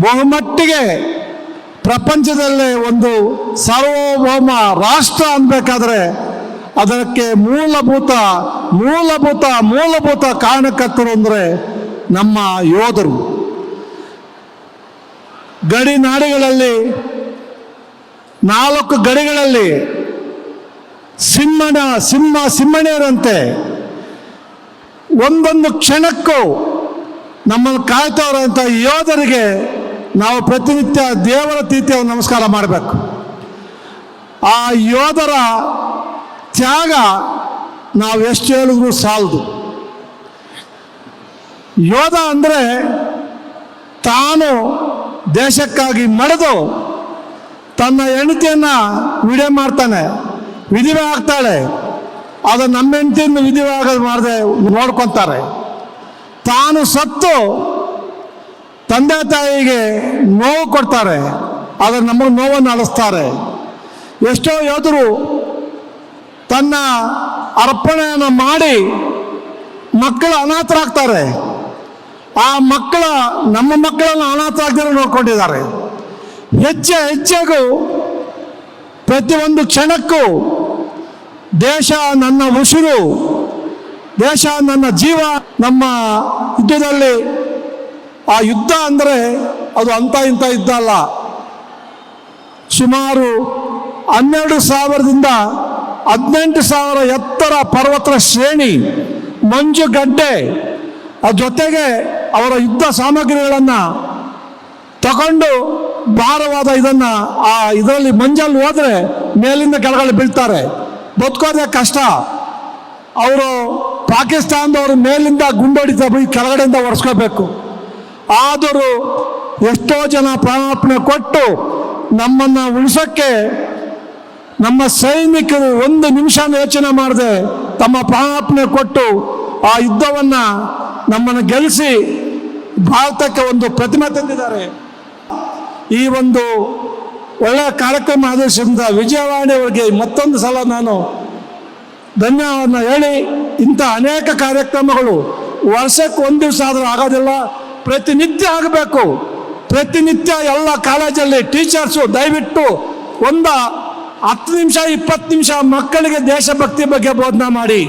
ಬಹುಮಟ್ಟಿಗೆ ಪ್ರಪಂಚದಲ್ಲೇ ಒಂದು ಸಾರ್ವಭೌಮ ರಾಷ್ಟ್ರ ಅನ್ಬೇಕಾದ್ರೆ ಅದಕ್ಕೆ ಮೂಲಭೂತ ಮೂಲಭೂತ ಮೂಲಭೂತ ಕಾರಣಕರ್ತರು ಅಂದರೆ ನಮ್ಮ ಯೋಧರು. ಗಡಿ ನಾಡಿಗಳಲ್ಲಿ, ನಾಲ್ಕು ಗಡಿಗಳಲ್ಲಿ ಸಿಂಹನ, ಸಿಂಹ, ಸಿಂಹಣಿಯರಂತೆ ಒಂದೊಂದು ಕ್ಷಣಕ್ಕೂ ನಮ್ಮನ್ನು ಕಾಯ್ತವರಂಥ ಯೋಧರಿಗೆ ನಾವು ಪ್ರತಿನಿತ್ಯ ದೇವರ ತೀರ್ಥ ನಮಸ್ಕಾರ ಮಾಡಬೇಕು. ಆ ಯೋಧರ ತ್ಯಾಗ ನಾವು ಎಷ್ಟು ಹೇಳಿದ್ರು ಸಾಲದು. ಯೋಧ ಅಂದರೆ ತಾನು ದೇಶಕ್ಕಾಗಿ ಮಳೆದು ತನ್ನ ಹೆಂಡತಿಯನ್ನು ವಿಡಿಯೋ ಮಾಡ್ತಾನೆ, ವಿಧಿವೆ ಆಗ್ತಾಳೆ ಅದು ನಮ್ಮ ಹೆಂಡತಿಯನ್ನು ವಿಧಿವೆ ಆಗೋದು ಮಾಡದೆ ನೋಡ್ಕೊತಾರೆ. ತಾನು ಸತ್ತು ತಂದೆ ತಾಯಿಗೆ ನೋವು ಕೊಡ್ತಾರೆ, ಆದರೆ ನಮಗೆ ನೋವನ್ನು ಅಳಿಸ್ತಾರೆ. ಎಷ್ಟೋ ಯೋಧರು ತನ್ನ ಅರ್ಪಣೆಯನ್ನು ಮಾಡಿ ಮಕ್ಕಳು ಅನಾಥರಾಗ್ತಾರೆ ಆ ಮಕ್ಕಳ, ನಮ್ಮ ಮಕ್ಕಳನ್ನು ಅನಾಥರಾಗದೇ ನೋಡ್ಕೊಂಡಿದ್ದಾರೆ. ಹೆಚ್ಚು ಹೆಚ್ಚೆಗೂ ಪ್ರತಿಯೊಂದು ಕ್ಷಣಕ್ಕೂ ದೇಶ ನನ್ನ ಉಸಿರು, ದೇಶ ನನ್ನ ಜೀವ, ನಮ್ಮ ಯುದ್ಧದಲ್ಲಿ ಆ ಯುದ್ಧ ಅಂದರೆ ಅದು ಅಂತ ಇಂಥ ಯುದ್ಧ ಅಲ್ಲ. ಸುಮಾರು ಹನ್ನೆರಡು ಸಾವಿರದಿಂದ ಹದಿನೆಂಟು ಸಾವಿರ ಎತ್ತರ ಪರ್ವತ ಶ್ರೇಣಿ ಮಂಜುಗಡ್ಡೆ ಜೊತೆಗೆ ಅವರ ಯುದ್ಧ ಸಾಮಗ್ರಿಗಳನ್ನು ತಗೊಂಡು ಭಾರವಾದ ಇದನ್ನು ಆ ಇದರಲ್ಲಿ ಮಂಜಲ್ಲಿ ಹೋದರೆ ಮೇಲಿಂದ ಕೆಳಗಡೆ ಬೀಳ್ತಾರೆ. ಬದುಕೋದೇ ಕಷ್ಟ. ಅವರು ಪಾಕಿಸ್ತಾನದವರು ಮೇಲಿಂದ ಗುಂಡೋಡಿತ ಕೆಳಗಡೆಯಿಂದ ಒರೆಸ್ಕೋಬೇಕು. ಆದರೂ ಎಷ್ಟೋ ಜನ ಪ್ರಾಣಾರ್ಪಣೆ ಕೊಟ್ಟು ನಮ್ಮನ್ನು ಉಳಿಸೋಕ್ಕೆ ನಮ್ಮ ಸೈನಿಕರು ಒಂದು ನಿಮಿಷ ಯೋಚನೆ ಮಾಡದೆ ತಮ್ಮ ಪ್ರಾಣಾರ್ಪಣೆ ಕೊಟ್ಟು ಆ ಯುದ್ಧವನ್ನು ನಮ್ಮನ್ನು ಗೆಲ್ಲಿಸಿ ಭಾರತಕ್ಕೆ ಒಂದು ಪ್ರತಿಮೆ ತಂದಿದ್ದಾರೆ. ಈ ಒಂದು ಒಳ್ಳೆಯ ಕಾರ್ಯಕ್ರಮ ಆದೇಶದಿಂದ ವಿಜಯವಾಣಿ ಅವರಿಗೆ ಮತ್ತೊಂದು ಸಲ ನಾನು ಧನ್ಯವಾದ ಹೇಳಿ ಇಂಥ ಅನೇಕ ಕಾರ್ಯಕ್ರಮಗಳು ವರ್ಷಕ್ಕೆ ಒಂದು ದಿವಸ ಆದರೂ ಆಗೋದಿಲ್ಲ. ಪ್ರತಿನಿತ್ಯ ಆಗಬೇಕು. ಪ್ರತಿನಿತ್ಯ ಎಲ್ಲ ಕಾಲೇಜಲ್ಲಿ ಟೀಚರ್ಸು ದಯವಿಟ್ಟು ಒಂದು ಹತ್ತು ನಿಮಿಷ, ಇಪ್ಪತ್ತು ನಿಮಿಷ ಮಕ್ಕಳಿಗೆ ದೇಶಭಕ್ತಿ ಬಗ್ಗೆ ಬೋಧನೆ ಮಾಡಿ.